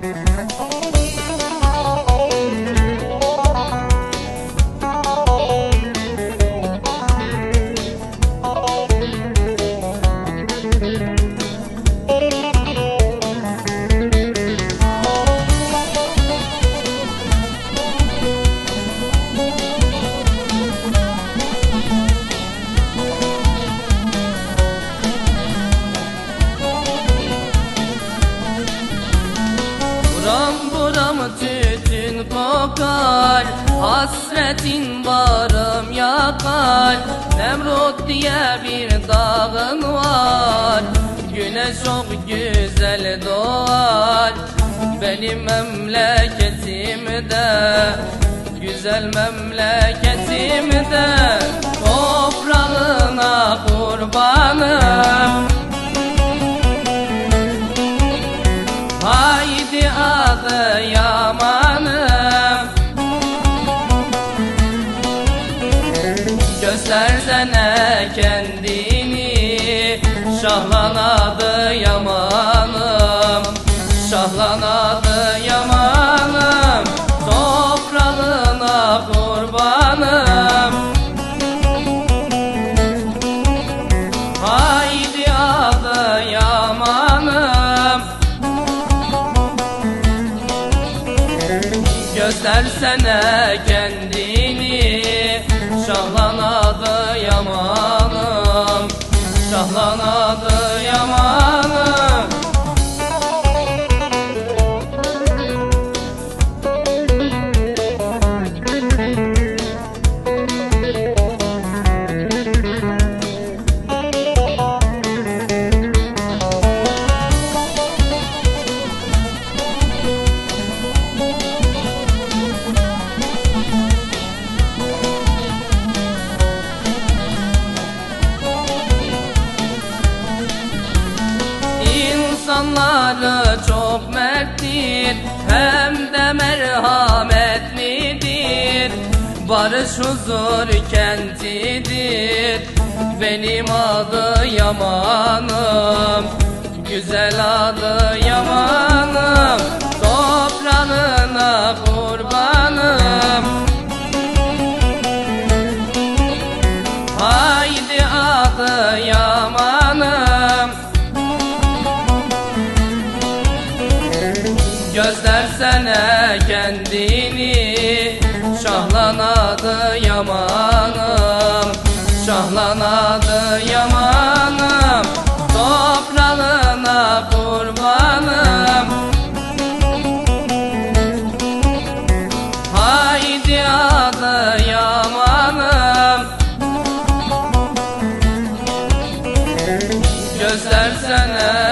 Música tütün kokar Hasretin varım yakar. Nemrut diye bir dağın var Güneş çok güzel doğar. Benim memleketimde Güzel memleketimde Toprağına kurbanım Göstersene kendini Şahlan adı yamanım Şahlan adı yamanım Toprağına kurbanım. Haydi adı yamanım. Göstersene kendini İnsanları çok merttir Hem de merhametlidir Barış huzur kentidir Benim adı Yamanım. Güzel adı Yamanım Toprağına kurbanım Göstersene kendini. Şahlan adı yamanım. Şahlan adı yamanım. Toprağına kurbanım. Haydi adı yamanım. Göstersene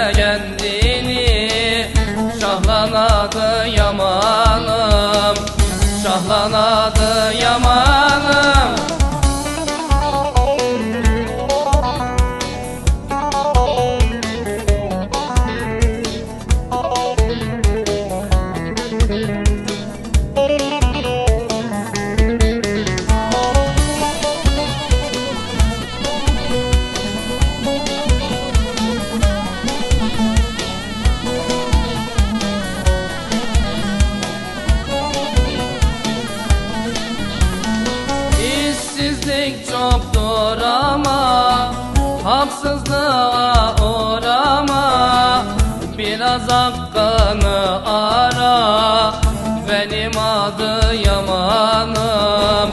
Biraz hakkını ara Benim adı Yamanım.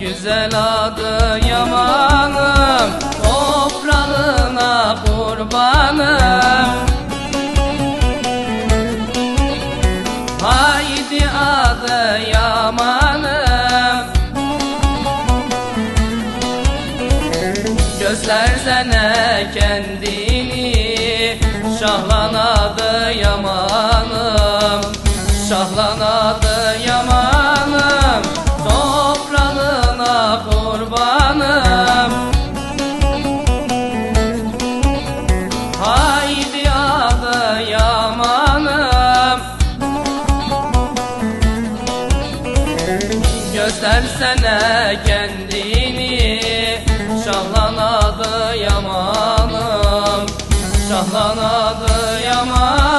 Güzel adı Yamanım Toprağına kurbanım. Haydi adı Yamanım. Göstersene kendini Şahlan versene kendini Şahlan adı yamanım. Şahlan adı yamanım.